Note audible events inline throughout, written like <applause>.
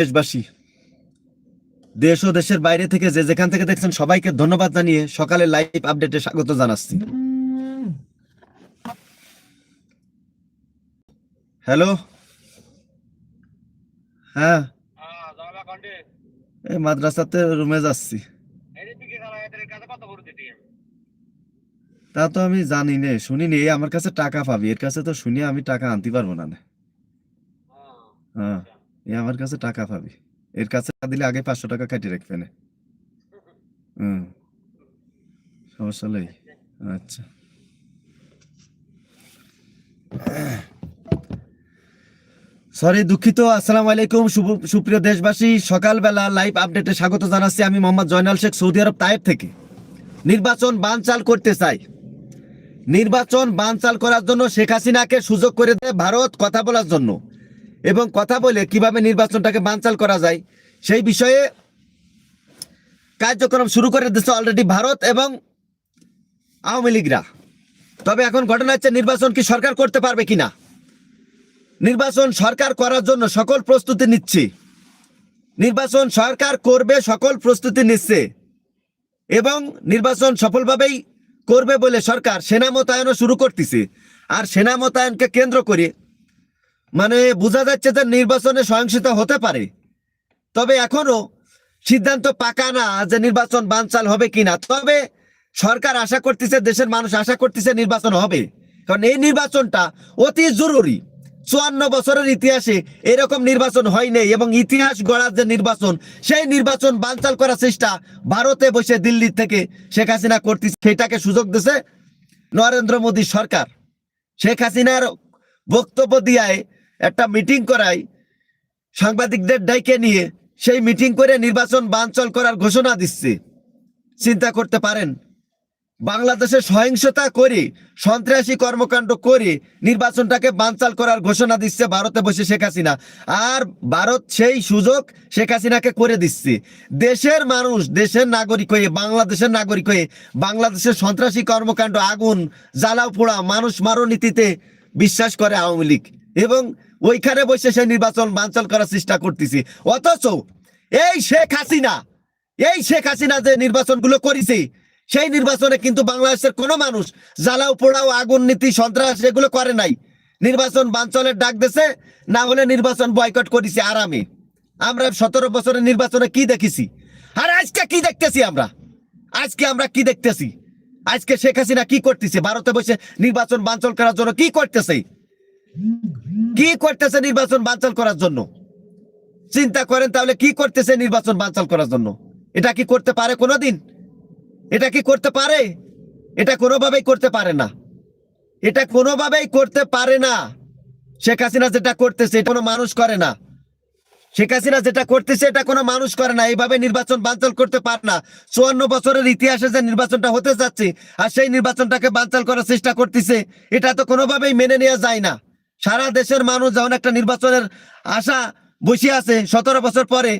দেশবাসী দেশ ও দেশের বাইরে থেকে যে যেখান থেকে দেখছেন সবাইকে ধন্যবাদ জানিয়ে সকালে লাইভ আপডেটে স্বাগত জানাচ্ছি। হ্যালো? হ্যাঁ। এই মাদ্রাসাতে রুমে যাচ্ছি। তা তো আমি জানি নে শুনিনি এই আমার কাছে টাকা পাবি এর কাছে তো শুনি আমি টাকা আনতে পারব না হ্যাঁ। এ আমার কাছে টাকা পাবি। এর কাছে দিলে আগে পাঁচশো টাকা কাটিয়ে রাখবে না। হুম। সমস্যা আচ্ছা। সরি দুঃখিত। আসসালামু আলাইকুম। সুপ্রিয় দেশবাসী, সকালবেলা লাইভ আপডেটে স্বাগত জানাচ্ছি আমি মোহাম্মদ জয়নাল শেখ, সৌদি আরব তায়েব থেকে। নির্বাচন বানচাল করতে চাই। নির্বাচন বানচাল করার জন্য শেখ হাসিনাকে সুযোগ করে দেয় ভারত, কথা বলার জন্য। এবং কথা বলে কীভাবে নির্বাচনটাকে বানচাল করা যায়, সেই বিষয়ে কার্যক্রম শুরু করে দিচ্ছে অলরেডি ভারত এবং আওয়ামী লীগরা। তবে এখন ঘটনা হচ্ছে নির্বাচন কি সরকার করতে পারবে কিনা? নির্বাচন সরকার করার জন্য সকল প্রস্তুতি নিচ্ছে। নির্বাচন সরকার করবে, সকল প্রস্তুতি নিচ্ছে। এবং নির্বাচন সফলভাবেই করবে বলে সরকার সেনা মোতায়েনও শুরু করতেছে। আর সেনা মোতায়েনকে কেন্দ্র করে মানে বোঝা যাচ্ছে যে নির্বাচনে সহিংসতা হতে পারে। তবে এখনও সিদ্ধান্ত পাকা না যে নির্বাচন বানচাল হবে কিনা। তবে সরকার আশা করতেছে, দেশের মানুষ আশা করতেছে নির্বাচন হবে। কারণ এই নির্বাচনটা অতি জরুরি। চুয়ান্ন বছরের ইতিহাসে এরকম নির্বাচন হয় নাই এবং ইতিহাস গড়ার যে নির্বাচন, সেই নির্বাচন বানচাল করার চেষ্টা ভারতে বসে দিল্লি থেকে শেখ হাসিনা করতেছে। সেটাকে সুযোগ দিছে নরেন্দ্র মোদী সরকার। শেখ হাসিনার বক্তব্য দিয়ায় একটা মিটিং করায় সাংবাদিকদের ডাইকে নিয়ে সেই মিটিং করে নির্বাচন বানচল করার ঘোষণা দিচ্ছে। চিন্তা করতে পারেন, বাংলাদেশে সহিংসতা করে, সন্ত্রাসী কর্মকাণ্ড করে নির্বাচনটাকে বানচাল করার ঘোষণা দিচ্ছে ভারতে বসে শেখ হাসিনা। আর ভারত সেই সুযোগ শেখ হাসিনাকে করে দিচ্ছে। দেশের মানুষ, দেশের নাগরিক হয়ে, বাংলাদেশের নাগরিক হয়ে, বাংলাদেশের সন্ত্রাসী কর্মকাণ্ড, আগুন, জ্বালাও পোড়া, মানুষ মারো নীতিতে বিশ্বাস করে আওয়ামী লীগ। এবং ওইখানে বসে সেই নির্বাচন বানচাল করার চেষ্টা করতেছি। অথচ এই শেখ হাসিনা, এই শেখ হাসিনা যে নির্বাচনগুলো করেছে, সেই নির্বাচনে কিন্তু বাংলাদেশের কোনো মানুষ জ্বালাও পোড়াও আগুন, নীতি, সন্ত্রাস এগুলো করে নাই। নির্বাচন বাঞ্চলের ডাক দেছে, না হলে নির্বাচন বয়কট করেছে আরামে আমরা সতেরো বছরের নির্বাচনে কি দেখেছি? আর আজকে কি দেখতেছি আমরা? আজকে আমরা কি দেখতেছি? আজকে শেখ হাসিনা কি করতেছে? ভারতে বসে নির্বাচন বাঞ্চল করার জন্য কি করতেছে? কি করতেছে নির্বাচন বাঞ্চল করার জন্য? চিন্তা করেন তাহলে কি করতেছে নির্বাচন বানচাল করার জন্য? এটা কি করতে পারে কোনোদিন? এটা কি করতে পারে? এটা কোনোভাবেই করতে পারে না। এটা কোনোভাবেই করতে পারে না। শেখ হাসিনা যেটা করতেছে, এটা কোনো মানুষ করে না। শেখ হাসিনা যেটা করতেছে, এটা কোনো মানুষ করে না। এইভাবে নির্বাচন বানচাল করতে পারে না। চুয়ান্ন বছরের ইতিহাসে যে নির্বাচনটা হতে যাচ্ছে, আর সেই নির্বাচনটাকে বানচাল করার চেষ্টা করতেছে, এটা তো কোনোভাবেই মেনে নেওয়া যায় না। সারা দেশের মানুষ যখন একটা নির্বাচনের আশা বসে আছে সতেরো বছর পরে।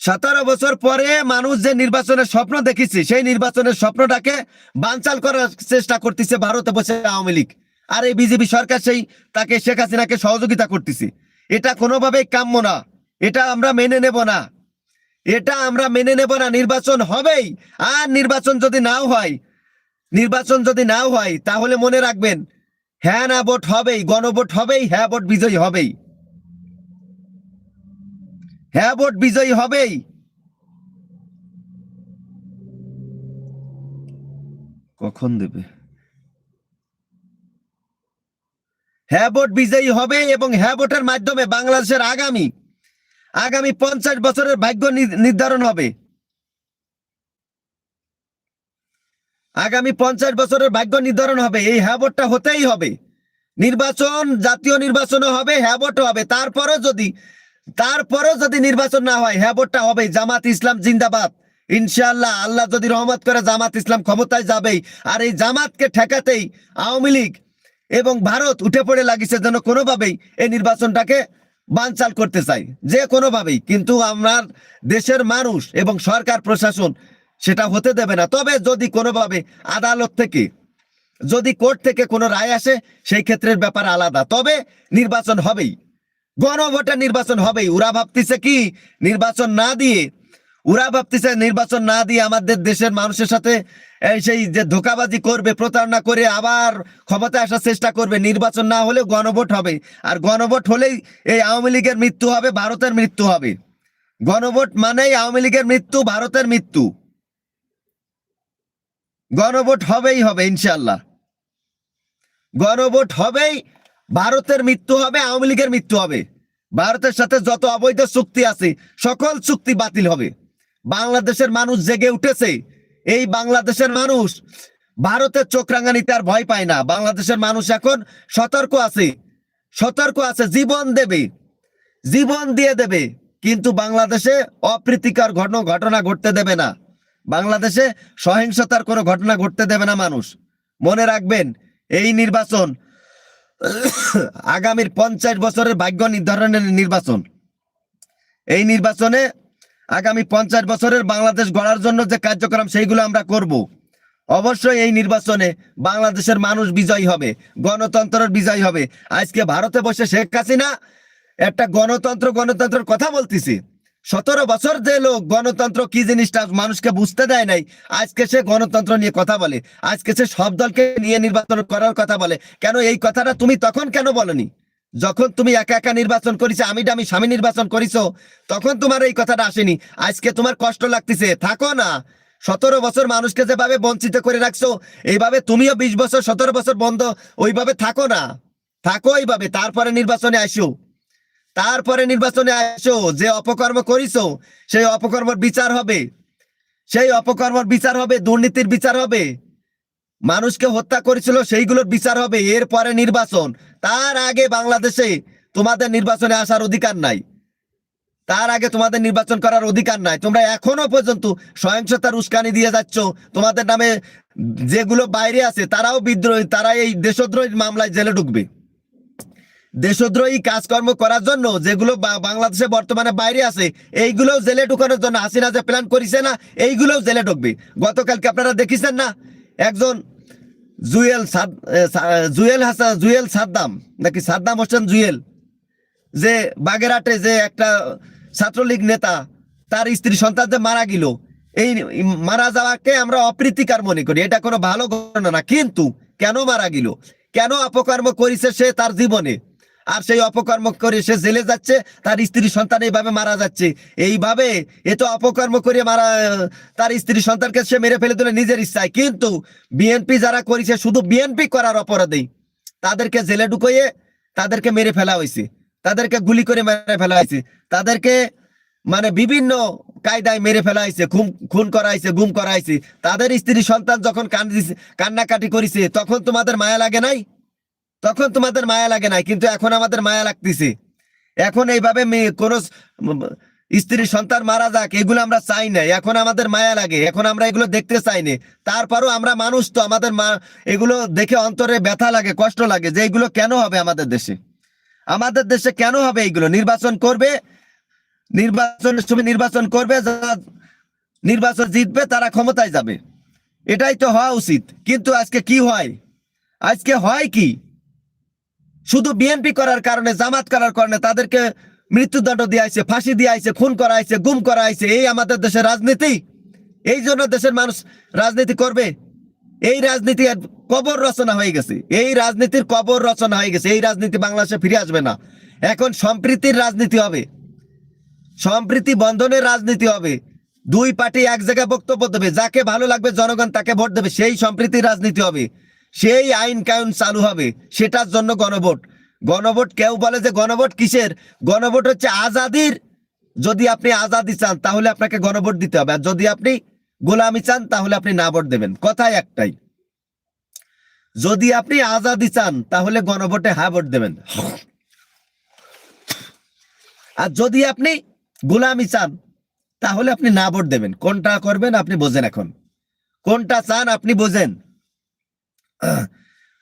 সতেরো বছর পরে মানুষ যে নির্বাচনের স্বপ্ন দেখেছে সেই নির্বাচনের স্বপ্নটাকে বানচাল করার চেষ্টা করতেছে ভারতে বসে আওয়ামী লীগ। আর এই বিজেপি সরকার সেই তাকে শেখ হাসিনাকে সহযোগিতা করতেছে। এটা কোনোভাবেই কাম্য না। এটা আমরা মেনে নেব না। এটা আমরা মেনে নেব না। নির্বাচন হবেই। আর নির্বাচন যদি নাও হয় নির্বাচন যদি নাও হয়, তাহলে মনে রাখবেন হ্যাঁ না ভোট হবেই, গণভোট হবেই হ্যাঁ ভোট বিজয়ী হবেই। হ্যাঁ ভোট বিজয়ী হবেই। কখন দেবে? হ্যাঁ ভোট বিজয়ী হবে এবং হ্যাঁ ভোটের মাধ্যমে বাংলাদেশের আগামী আগামী পঞ্চাশ বছরের ভাগ্য নির্ধারণ হবে। আগামী পঞ্চাশ বছরের ভাগ্য নির্ধারণ হবে। এই হ্যাঁ ভোটটা হতেই হবে। নির্বাচন, জাতীয় নির্বাচনও হবে হ্যাঁ ভোটও হবে। তারপরেও যদি তারপরেও যদি নির্বাচন না হয় হ্যাঁ ভোটটা হবে। জামাত ইসলাম জিন্দাবাদ। ইনশাআল্লাহ, আল্লাহ যদি রহমত করে জামাত ইসলাম ক্ষমতায় যাবেই। আর এই জামাতকে ঠেকাতেই আওয়ামী লীগ এবং ভারত উঠে পড়ে লাগিছে যেন কোনোভাবেই এই নির্বাচনটাকে বানচাল করতে চাই যে কোনোভাবেই। কিন্তু আমার দেশের মানুষ এবং সরকার প্রশাসন সেটা হতে দেবে না। তবে যদি কোনোভাবে আদালত থেকে, যদি কোর্ট থেকে কোনো রায় আসে, সেই ক্ষেত্রের ব্যাপার আলাদা। তবে নির্বাচন হবেই। গণভোটে নির্বাচন হবেই। ওরা ভাবতেছে কি? নির্বাচন না দিয়ে ওরা ভাবতেছে নির্বাচন না দিয়ে আমাদের দেশের মানুষের সাথে সেই যে ধোকাবাজি করবে, প্রতারণা করে আবার ক্ষমতায় আসার চেষ্টা করবে। নির্বাচন না হলে গণভোট হবে। আর গণভোট হলেই এই আওয়ামী লীগের মৃত্যু হবে, ভারতের মৃত্যু হবে। গণভোট মানেই আওয়ামী লীগের মৃত্যু, ভারতের মৃত্যু। গণভোট হবেই হবে ইনশাল্লাহ গণভোট হবেই, ভারতের মৃত্যু হবে, আওয়ামী লীগের মৃত্যু হবে। ভারতের সাথে যত অবৈধ চুক্তি আছে, সকল চুক্তি বাতিল হবে। বাংলাদেশের মানুষ জেগে উঠেছে। এই বাংলাদেশের মানুষ, ভারতের চোখ রাঙানিতে আর ভয় পায় না। বাংলাদেশের মানুষ এখন সতর্ক আছে। সতর্ক আছে, জীবন দেবে। জীবন দিয়ে দেবে। কিন্তু বাংলাদেশে অপ্রীতিকর ঘটনা ঘটনা ঘটতে দেবে না। বাংলাদেশে সহিংসতার কোনো ঘটনা ঘটতে দেবে না মানুষ। মনে রাখবেন, এই নির্বাচন <coughs> আগামীর পঞ্চাশ বছরের ভাগ্য নির্ধারণের নির্বাচন। এই নির্বাচনে আগামী পঞ্চাশ বছরের বাংলাদেশ গড়ার জন্য যে কার্যক্রম, সেইগুলো আমরা করব। অবশ্যই এই নির্বাচনে বাংলাদেশের মানুষ বিজয়ী হবে, গণতন্ত্রের বিজয়ী হবে। আজকে ভারতে বসে শেখ হাসিনা একটা গণতন্ত্র, গণতন্ত্রের কথা বলতেছি। সতেরো বছর যে লোক গণতন্ত্র কি জিনিসটা মানুষকে বুঝতে দেয় নাই, আজকে সে গণতন্ত্র নিয়ে কথা বলে, আজকে সে সব দলকে নিয়ে নির্বাচন করার কথা বলে। কেন এই কথাটা তুমি তখন কেন বলনি? যখন তুমি একা একা নির্বাচন করিছো আমি ডামি স্বামী নির্বাচন করিছো, তখন তোমার এই কথাটা আসেনি। আজকে তোমার কষ্ট লাগতেছে, থাকো না। সতেরো বছর মানুষকে যেভাবে বঞ্চিত করে রাখছো, এইভাবে তুমিও বিশ বছর, সতেরো বছর বন্ধ, ওইভাবে থাকো না। থাকো এইভাবে, তারপরে নির্বাচনে আসো। তারপরে নির্বাচনে আসো, যে অপকর্ম করিছো, সেই অপকর্মর বিচার হবে। সেই অপকর্মর বিচার হবে, দুর্নীতির বিচার হবে। মানুষকে হত্যা করেছিল, সেইগুলোর বিচার হবে এরপরে নির্বাচন। তার আগে বাংলাদেশে তোমাদের নির্বাচনে আসার অধিকার নাই। তার আগে তোমাদের নির্বাচন করার অধিকার নাই। তোমরা এখনও পর্যন্ত সহিংসতার উস্কানি দিয়ে যাচ্ছ। তোমাদের নামে যেগুলো বাইরে আছে, তারাও বিদ্রোহী তারা এই দেশদ্রোহী মামলায় জেলে ঢুকবে। দেশদ্রোহী কাজকর্ম করার জন্য যেগুলো বাংলাদেশে বর্তমানে বাইরে আছে এইগুলো জেলে ঢুকানোর জন্য হাসিনা যে প্ল্যান করেছে না, এইগুলোও জেলে ঢুকবে। গতকালকে আপনারা দেখেছেন না, একজন জুয়েল জুয়েল হাসান, জুয়েল সাদ্দাম, নাকি সাদ্দাম হোসেন জুয়েল, যে বাগেরহাটে যে একটা ছাত্রলীগ নেতা, তার স্ত্রী সন্তান যে মারা গেল, এই মারা যাওয়াকে আমরা অপ্রীতিকার মনে করি। এটা কোনো ভালো ঘটনা না, কিন্তু কেন মারা গেল? কেন অপকর্ম করেছে সে তার জীবনে? আর সেই অপকর্ম করে সে জেলে যাচ্ছে, তার স্ত্রী সন্তান এইভাবে মারা যাচ্ছে। এইভাবে এ তো অপকর্ম করে মারা, তার স্ত্রী সন্তানকে সে মেরে ফেলে দিল নিজের ইচ্ছায়। কিন্তু বিএনপি যারা করেছে, শুধু বিএনপি করার অপরাধেই। তাদেরকে জেলে ঢুকোয়ে তাদেরকে মেরে ফেলা হয়েছে। তাদেরকে গুলি করে মেরে ফেলা হয়েছে। তাদেরকে মানে বিভিন্ন কায়দায় মেরে ফেলা হয়েছে, খুন খুন করা হয়েছে, গুম করা হয়েছে। তাদের স্ত্রী সন্তান যখন কান্দিছে, কান্নাকাটি করেছে, তখন তোমাদের মায়া লাগে নাই? তখন তোমাদের মায়া লাগে নাই, কিন্তু এখন আমাদের মায়া লাগতেছে। এখন এইভাবে কোনো স্ত্রী, সন্তান মারা যাক, এগুলো আমরা চাই না এখন আমাদের মায়া লাগে, এখন আমরা এগুলো দেখতে চাই না তারপরও আমরা মানুষ তো, আমাদের মা, এগুলো দেখে অন্তরে ব্যথা লাগে, কষ্ট লাগে যে এগুলো কেন হবে আমাদের দেশে? আমাদের দেশে কেন হবে এইগুলো নির্বাচন করবে নির্বাচনের সময় নির্বাচন করবে যারা নির্বাচন জিতবে, তারা ক্ষমতায় যাবে। এটাই তো হওয়া উচিত। কিন্তু আজকে কি হয়? আজকে হয় কি? শুধু বিএনপি করার কারণে, জামাত করার কারণে তাদেরকে মৃত্যুদণ্ড দিয়ে দিয়েছে ফাঁসি দিয়েছে খুন করা হয়েছে গুম করা হয়েছে এই আমাদের দেশের রাজনীতি। এই জন্য দেশের মানুষ রাজনীতি করবে। এই রাজনীতি কবর রচনা হয়ে গেছে। এই রাজনীতির কবর রচনা হয়ে গেছে। এই রাজনীতি বাংলাদেশে ফিরে আসবে না। এখন সম্প্রীতির রাজনীতি হবে। সম্প্রীতি বন্ধনের রাজনীতি হবে। দুই পার্টি এক জায়গায় বক্তব্য দেবে। যাকে ভালো লাগবে জনগণ তাকে ভোট দেবে। সেই সম্প্রীতির রাজনীতি হবে। সেই আইন কায়ন চালু হবে, সেটার জন্য গণভোট। গণভোট কেউ বলে যে গণভোট কিসের? গণভোট হচ্ছে আজাদির। যদি আপনি আজাদি চান, তাহলে আপনাকে গণভোট দিতে হবে। আর যদি আপনি গোলামি চান, তাহলে আপনি না ভোট দেবেন। কথাই একটাই। যদি আপনি আজাদি চান, তাহলে গণভোটে হ্যাঁ ভোট দেবেন। আর যদি আপনি গোলামি চান, তাহলে আপনি না ভোট দেবেন। কোনটা করবেন, আপনি বোঝেন এখন। কোনটা চান, আপনি বোঝেন।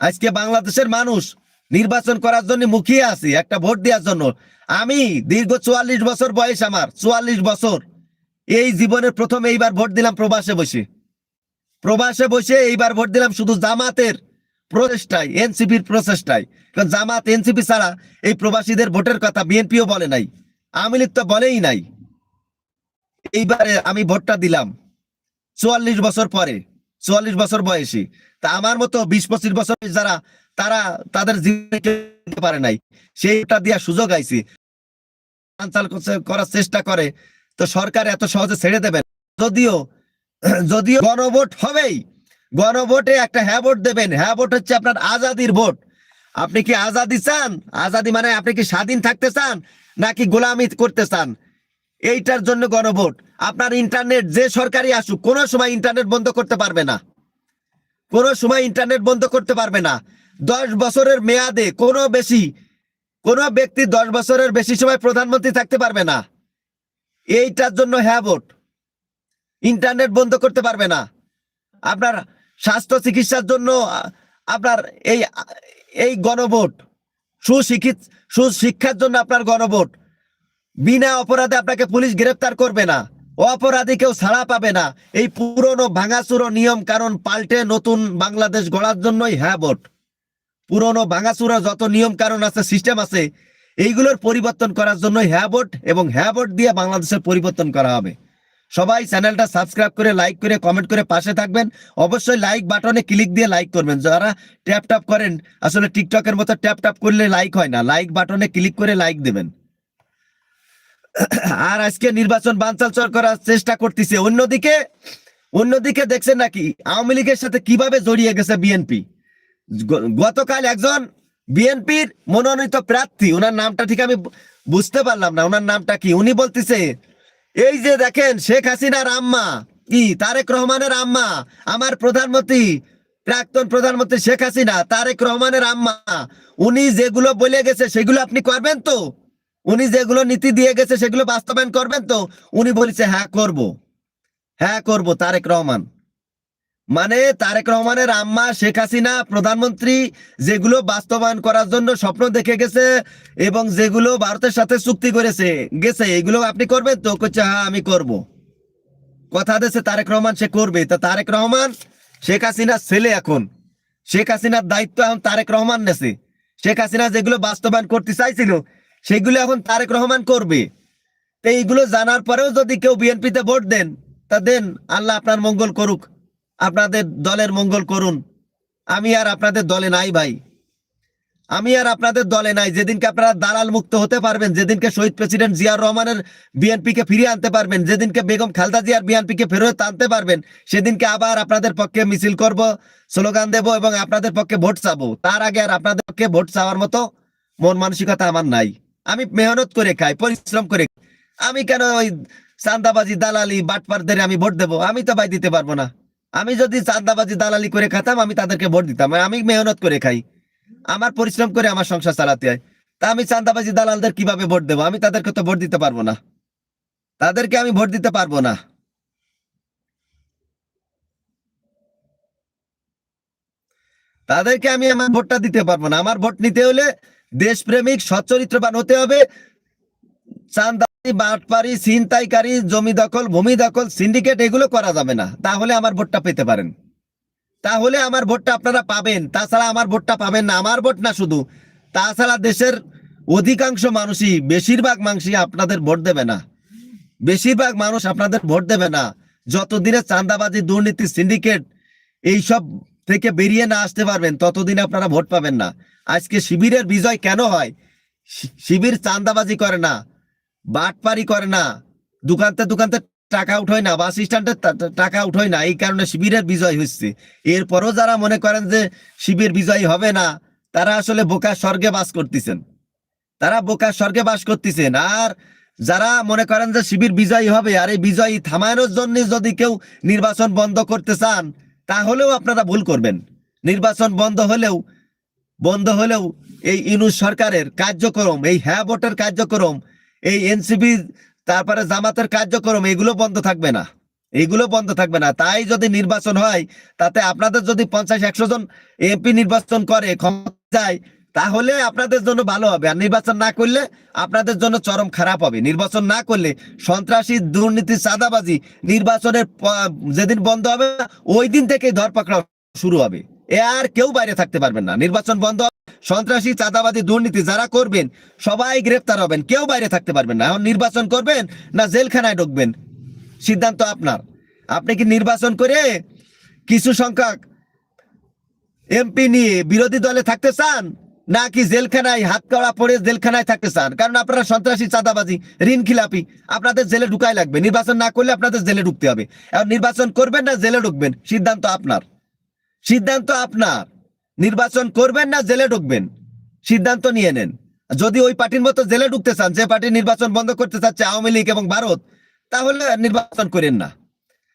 আজকে বাংলাদেশের মানুষ নির্বাচন করার জন্য মুখিয়ে আছি, একটা ভোট দেওয়ার জন্য। আমি দীর্ঘ চুয়াল্লিশ বছর বয়স আমার, চুয়াল্লিশ বছর। এই জীবনের প্রথম এইবার ভোট দিলাম প্রবাসে বসে। প্রবাসে বসে এইবার ভোট দিলাম শুধু জামাতের প্রচেষ্টায়, এনসিপির প্রচেষ্টায়। কারণ জামাত, এনসিপি ছাড়া এই প্রবাসীদের ভোটের কথা বিএনপিও বলে নাই। আওয়ামী তো বলেই নাই। এইবারে আমি ভোটটা দিলাম, চুয়াল্লিশ বছর পরে। চুয়াল্লিশ বছর বয়সী। তা আমার মতো বিশ, পঁচিশ বছর যারা, তারা তাদের জীবনে পারে নাই। সেইটা দিয়া সুযোগ বানচাল করার চেষ্টা করে। তো সরকার এত সহজে ছেড়ে দেবে যদিও যদিও গণভোট হবেই। গণভোটে একটা হ্যাঁ ভোট দেবেন। হ্যাঁ ভোট হচ্ছে আপনার আজাদির ভোট। আপনি কি আজাদি চান? আজাদি মানে আপনি কি স্বাধীন থাকতে চান? নাকি গোলামি করতে চান? এইটার জন্য গণভোট। আপনার ইন্টারনেট যে সরকারি আসুক, কোনো সময় ইন্টারনেট বন্ধ করতে পারবে না। কোনো সময় ইন্টারনেট বন্ধ করতে পারবে না। দশ বছরের মেয়াদে কোনো বেশি, কোনো ব্যক্তি দশ বছরের বেশি সময় প্রধানমন্ত্রী থাকতে পারবে না। এইটার জন্য হ্যাঁ ভোট। ইন্টারনেট বন্ধ করতে পারবে না। আপনার স্বাস্থ্য চিকিৎসার জন্য, আপনার এই এই গণভোট, সুশিক্ষিত, সুশিক্ষার জন্য আপনার গণভোট। বিনা অপরাধে আপনাকে পুলিশ গ্রেফতার করবে না। অপরাধী কেউ ছাড়া পাবে না। এই পুরনো ভাঙাচুরো নিয়ম কারণ পাল্টে নতুন বাংলাদেশ গড়ার জন্যই হ্যাঁ ভোট পুরনো ভাঙাচুরো যত নিয়ম কারণ আছে সিস্টেম আছে, এইগুলোর পরিবর্তন করার জন্য হ্যাঁ ভোট এবং হ্যাঁ ভোট দিয়ে বাংলাদেশের পরিবর্তন করা হবে। সবাই চ্যানেলটা সাবস্ক্রাইব করে লাইক করে কমেন্ট করে পাশে থাকবেন। অবশ্যই লাইক বাটনে ক্লিক দিয়ে লাইক করবেন। যারা ট্যাপ ট্যাপ করেন, আসলে টিকটকের মতো ট্যাপ ট্যাপ করলে লাইক হয় না। লাইক বাটনে ক্লিক করে লাইক দেবেন। <coughs> আর আজকে নির্বাচন বানচাল করার চেষ্টা করতেছে। অন্যদিকে অন্যদিকে দেখছেন নাকি আওয়ামী লীগের সাথে কীভাবে জড়িয়ে গেছে বিএনপি গতকাল একজন বিএনপির মনোনীত প্রার্থী, ওনার নামটা ঠিক আমি বুঝতে পারলাম না, ওনার নামটা কি? উনি বলতেছে, এই যে দেখেন, শেখ হাসিনার আম্মা, কি? তারেক রহমানের আম্মা, আমার প্রধানমন্ত্রী, প্রাক্তন প্রধানমন্ত্রী শেখ হাসিনা, তারেক রহমানের আম্মা, উনি যেগুলো বলে গেছে, সেগুলো আপনি করবেন তো? উনি যেগুলো নীতি দিয়ে গেছে, সেগুলো বাস্তবায়ন করবেন তো? উনি বলেছে হ্যাঁ করব। হ্যাঁ করব। তারেক রহমান। মানে তারেক রহমানের আম্মা শেখ হাসিনা, প্রধানমন্ত্রী, যেগুলো বাস্তবায়ন করার জন্য স্বপ্ন দেখে গেছে এবং যেগুলো ভারতের সাথে চুক্তি করেছে, গেছে, এগুলো আপনি করবেন তো? করছে হ্যাঁ আমি করব। কথা দিয়েছে তারেক রহমান, সে করবে। তা তারেক রহমান, শেখ হাসিনার ছেলে এখন। শেখ হাসিনার দায়িত্ব এখন তারেক রহমান নেছে। শেখ হাসিনা যেগুলো বাস্তবায়ন করতে চাইছিল সেগুলো এখন তারেক রহমান করবে। তো এইগুলো জানার পরেও যদি কেউ বিএনপিতে ভোট দেন, তা দেন, আল্লাহ আপনার মঙ্গল করুক, আপনাদের দলের মঙ্গল করুন। আমি আর আপনাদের দলে নাই ভাই। আমি আর আপনাদের দলে নাই। যেদিনকে আপনারা দালাল মুক্ত হতে পারবেন, যেদিনকে শহীদ প্রেসিডেন্ট জিয়াউর রহমানের বিএনপিকে ফিরিয়ে আনতে পারবেন, যেদিনকে বেগম খালদা জিয়ার বিএনপিকে ফেরত আনতে পারবেন, সেদিনকে আবার আপনাদের পক্ষে মিছিল করব, স্লোগান দেব এবং আপনাদের পক্ষে ভোট চাবো। তার আগে আর আপনাদের পক্ষে ভোট চাওয়ার মতো মন মানসিকতা আমার নাই। আমি মেহনত করে খাই, পরিশ্রম করে আমি কেন ওই চান্দাবাজি দালালি বাটপারদের আমি ভোট দেবো? আমি তো ভাই দিতে পারব না। আমি যদি চান্দাবাজি দালালি করে খাতাম, আমি তাদেরকে ভোট দিতাম। আমি মেহনত করে খাই। আমার পরিশ্রম করে আমার সংসার চালাতে হয়। তা আমি চান্দাবাজি দালালদের কীভাবে ভোট দেবো? আমি তাদেরকে তো ভোট দিতে পারব না। তাদেরকে আমি ভোট দিতে পারব না। তাদেরকে আমি আমার ভোটটা দিতে পারব না। আমার ভোট নিতে হলে দেশপ্রেমিক, সচ্চরিত্রবান হতে হবে। চান্দাবাজি বাটপারি, ছিনতাইকারী, জমি দখল, ভূমি দখল, সিন্ডিকেট, এগুলো করা যাবে না। তাহলে আমার ভোটটা পেতে পারেন। তাহলে আমার ভোটটা আপনারা পাবেন। তাছাড়া আমার ভোটটা পাবেন না। আমার ভোট না শুধু। তাছাড়া দেশের অধিকাংশ মানুষই, বেশিরভাগ মানুষই আপনাদের ভোট দেবে না। বেশিরভাগ মানুষ আপনাদের ভোট দেবে না। যতদিনে চাঁদাবাজি, দুর্নীতি, সিন্ডিকেট, এইসব থেকে বেরিয়ে না আসতে পারবেন, ততদিন আপনারা ভোট পাবেন না। আজকে শিবিরের বিজয় কেন হয়? শিবির চাঁদাবাজি করে না, বাটপারি করে না, দোকানতে দোকানতে টাকা উঠোয় না, বাস স্ট্যান্ডে টাকা উঠোয় না, এই কারণে শিবিরের বিজয় হচ্ছে। এরপরও যারা মনে করেন যে শিবির বিজয় হবে না, তারা আসলে বোকা স্বর্গে বাস করতেছেন। তারা বোকা স্বর্গে বাস করতেছেন। আর যারা মনে করেন যে শিবির বিজয়ী হবে, আর এই বিজয়ী থামানোর জন্য যদি কেউ নির্বাচন বন্ধ করতে চান তাহলেও আপনারা ভুল করবেন। নির্বাচন বন্ধ হলেও বন্ধ হলেও এই ইনু সরকারের কার্যক্রম, এই হ্যাঁ ভোটের কার্যক্রম, এই এনসিপি, তারপরে জামাতের কার্যক্রম, এগুলো বন্ধ থাকবে না। এগুলো বন্ধ থাকবে না। তাই যদি নির্বাচন হয়, তাতে আপনাদের যদি পঞ্চাশ, একশো জন এমপি নির্বাচন করে ক্ষমতা যায় তাহলে আপনাদের জন্য ভালো হবে। আর নির্বাচন না করলে আপনাদের জন্য চরম খারাপ হবে। নির্বাচন না করলে সন্ত্রাসী দুর্নীতি চাঁদাবাজি নির্বাচনের যেদিন বন্ধ হবে, ওই দিন থেকেই ধরপাকড়া শুরু হবে। এ আর কেউ বাইরে থাকতে পারবেন না। নির্বাচন বন্ধ। সন্ত্রাসী চাঁদাবাদী দুর্নীতি যারা করবেন, সবাই গ্রেপ্তার হবেন। কেউ বাইরে থাকতে পারবেন না। এখন নির্বাচন করবেন না জেলখানায় ঢুকবেন? সিদ্ধান্ত আপনার। আপনি কি নির্বাচন করে কিছু সংখ্যক এমপি নিয়ে বিরোধী দলে থাকতে চান? নাকি জেলখানায় হাত কড়া পরে জেলখানায় থাকতে চান? কারণ আপনারা সন্ত্রাসী, চাঁদাবাজি, ঋণ খিলাপি আপনাদের জেলে ঢুকাই লাগবে। নির্বাচন না করলে আপনাদের জেলে ঢুকতে হবে। এখন নির্বাচন করবেন না, জেলে ঢুকবেন? সিদ্ধান্ত আপনার। সিদ্ধান্ত আপনার। নির্বাচন করবেন না, জেলে ঢুকবেন? সিদ্ধান্ত নিয়ে নেন। যদি ওই পার্টির মতো জেলে ঢুকতে চান, যে পার্টি নির্বাচন বন্ধ করতে চাচ্ছে আওয়ামী লীগ এবং ভারত, তাহলে নির্বাচন করেন না।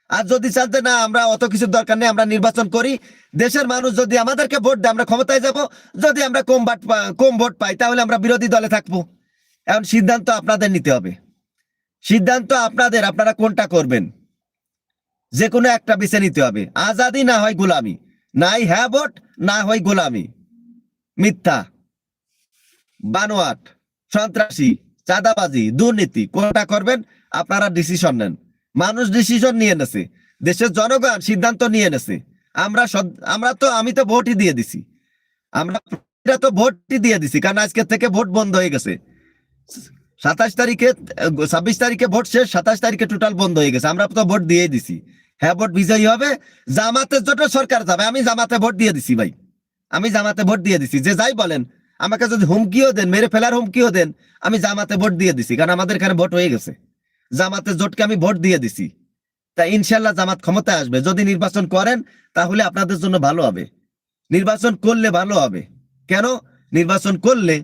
আর যদি চান যে না, আমরা অত কিছুর দরকার নেই, আমরা নির্বাচন করি। দেশের মানুষ যদি আমাদেরকে ভোট দেয়, আমরা ক্ষমতায় যাব। যদি আমরা কম ভোট কম ভোট পাই, তাহলে আমরা বিরোধী দলে থাকব। এখন সিদ্ধান্ত আপনাদের নিতে হবে। সিদ্ধান্ত আপনাদের, আপনারা কোনটা করবেন? যে কোনো একটা বেছে নিতে হবে। আজাদি না হয় গোলামি। নাই হ্যাঁ ভোট, না হয় গোলামি। মিথ্যা। বানোয়াট, সন্ত্রাসী, চাঁদাবাজি, দুর্নীতি, কোনটা করবেন? আপনারা ডিসিশন নেন। মানুষ ডিসিশন নিয়ে নেছে। দেশের জনগণ সিদ্ধান্ত নিয়ে নেছে। আমরা আমরা তো, আমি তো ভোটই দিয়ে দিছি। আমরা তো ভোটই দিয়ে দিছি, কারণ আজকে থেকে ভোট বন্ধ হয়ে গেছে। সাতাশ তারিখে, ছাব্বিশ তারিখে ভোট শেষ, সাতাশ তারিখে টোটাল বন্ধ হয়ে গেছে। আমরা তো ভোট দিয়ে দিছি। হ্যাঁ ভোট বিজয়ী হবে। জামাতের জন্য সরকার যাবে। আমি জামাতে ভোট দিয়ে দিছি ভাই। আমি জামাতে ভোট দিয়ে দিছি। যে যাই বলেন, আমাকে যদি হুমকিও দেন, মেরে ফেলার হুমকিও দেন, আমি জামাতে ভোট দিয়ে দিছি, কারণ আমাদের এখানে ভোট হয়ে গেছে। জামাতের জোটকে আমি ভোট দিয়ে দিছি। তা ইনশাল্লাহ জামাত ক্ষমতা আসবে। যদি নির্বাচন করেন, তাহলে আপনাদের জন্য ভালো হবে। নির্বাচন করলে ভালো হবে। কেন? নির্বাচন করলে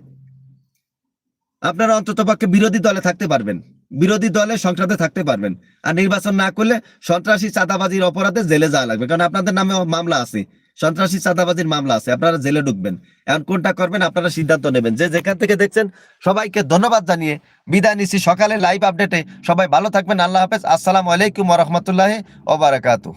আপনারা অন্তত পক্ষে বিরোধী দলে থাকতে পারবেন। বিরোধী দলে সংসদে থাকতে পারবেন। আর নির্বাচন না করলে সন্ত্রাসী চাঁদাবাজির অপরাধে জেলে যাওয়া লাগবে। কারণ আপনাদের নামে মামলা আছে। সন্ত্রাসী চাঁদাবাজির মামলা আছে, আপনারা জেলে ঢুকবেন। এখন কোনটা করবেন আপনারা সিদ্ধান্ত নেবেন। যে যেখান থেকে দেখছেন, সবাইকে ধন্যবাদ জানিয়ে বিদায় নিচ্ছি। সকালে লাইভ আপডেটে সবাই ভালো থাকবেন। আল্লাহ হাফেজ। আসসালামু আলাইকুম রহমতুল্লাহ ওবারাকাতু